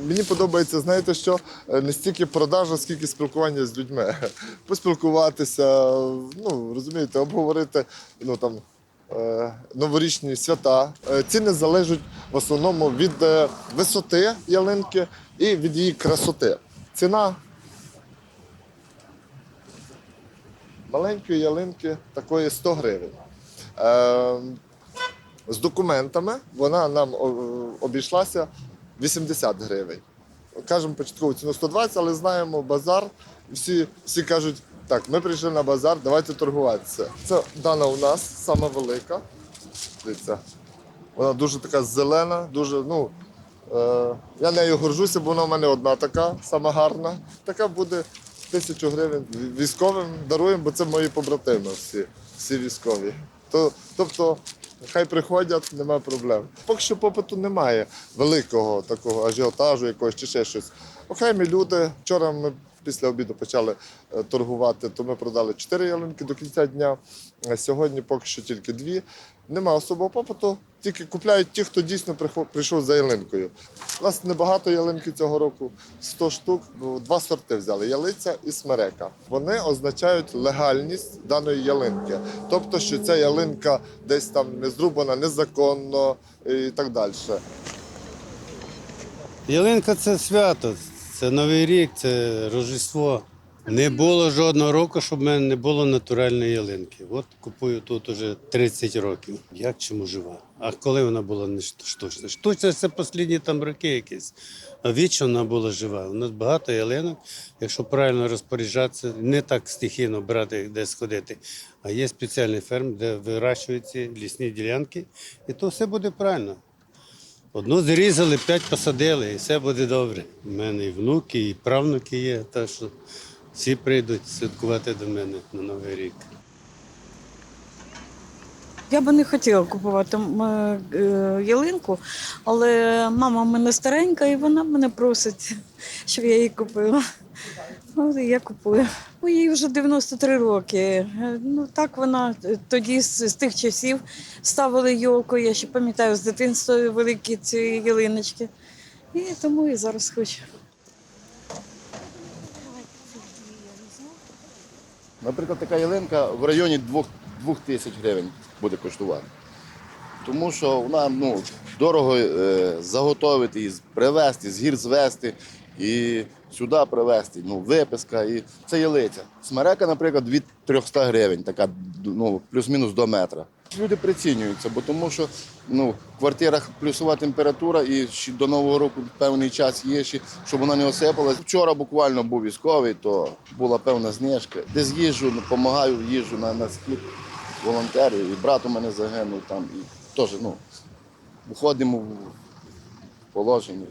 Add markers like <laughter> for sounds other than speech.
Мені подобається, знаєте що, е, не стільки продажа, скільки спілкування з людьми. <laughs> Поспілкуватися, ну розумієте, обговорити ну там. е, Новорічні свята. Е, Ціни залежать в основному від висоти ялинки і від її красоти. Ціна маленької ялинки такої 100 гривень. З документами вона нам обійшлася 80 гривень. Кажемо початкову ціну 120, але знаємо базар. Всі, всі кажуть, так, ми прийшли на базар, давайте торгуватися. Це дана у нас сама велика. Дивіться. Вона дуже така зелена, дуже, ну, е, я нею горжуся, бо вона в мене одна така, сама гарна. Така буде тисячу гривень військовим даруємо, бо це мої побратими всі, всі військові. То, тобто, хай приходять, немає проблем. Поки що попиту немає великого такого ажіотажу якогось чи ще щось. Окремі люди. Вчора ми після обіду почали е, торгувати, то ми продали чотири ялинки до кінця дня. А Сьогодні поки що тільки дві. Нема особого попиту, тільки купляють ті, хто дійсно прийшов за ялинкою. У нас небагато ялинки цього року, 100 штук, два сорти взяли ялиця і смерека. Вони означають легальність даної ялинки. Тобто, що ця ялинка десь там не зрубана незаконно і так далі. Ялинка це свято, це Новий рік, це Рождество. Не було жодного року, щоб в мене не було натуральної ялинки. От купую тут уже 30 років. Як чому жива? А коли вона була не штучна? Штучна це останні там роки якісь. А вічно вона була жива. У нас багато ялинок. Якщо правильно розпоряджатися, не так стихійно брати, де сходити. А є спеціальний ферм, де вирощуються лісні ділянки, і то все буде правильно. Одну зрізали, п'ять посадили, і все буде добре. У мене і внуки, і правнуки є, так що всі прийдуть святкувати до мене на Новий рік. Я би не хотіла купувати е, ялинку, але мама в мене старенька і вона мене просить, щоб я її купила. Ну, я купую. Ну, їй вже 93 роки. Е, Ну так вона е, тоді з, з тих часів ставили йолку. Я ще пам'ятаю з дитинства великі ці ялиночки. І тому і зараз хочу. Наприклад, така ялинка в районі 2, 2 тисяч гривень буде коштувати. Тому що вона ну, дорого е, заготовити, і привезти, з гір звести і сюди привезти. Ну, виписка. І це ялиця. Смерека, наприклад, від 300 гривень, така ну, плюс-мінус до метра. Люди прицінюються, бо тому що ну, в квартирах плюсова температура і ще до Нового року певний час є, ще, щоб вона не осипалась. Вчора буквально був військовий, то була певна знижка. Десь їжджу, допомагаю, їжджу на, на схід волонтерів. І брат у мене загинув там. І теж ну, виходимо в положення.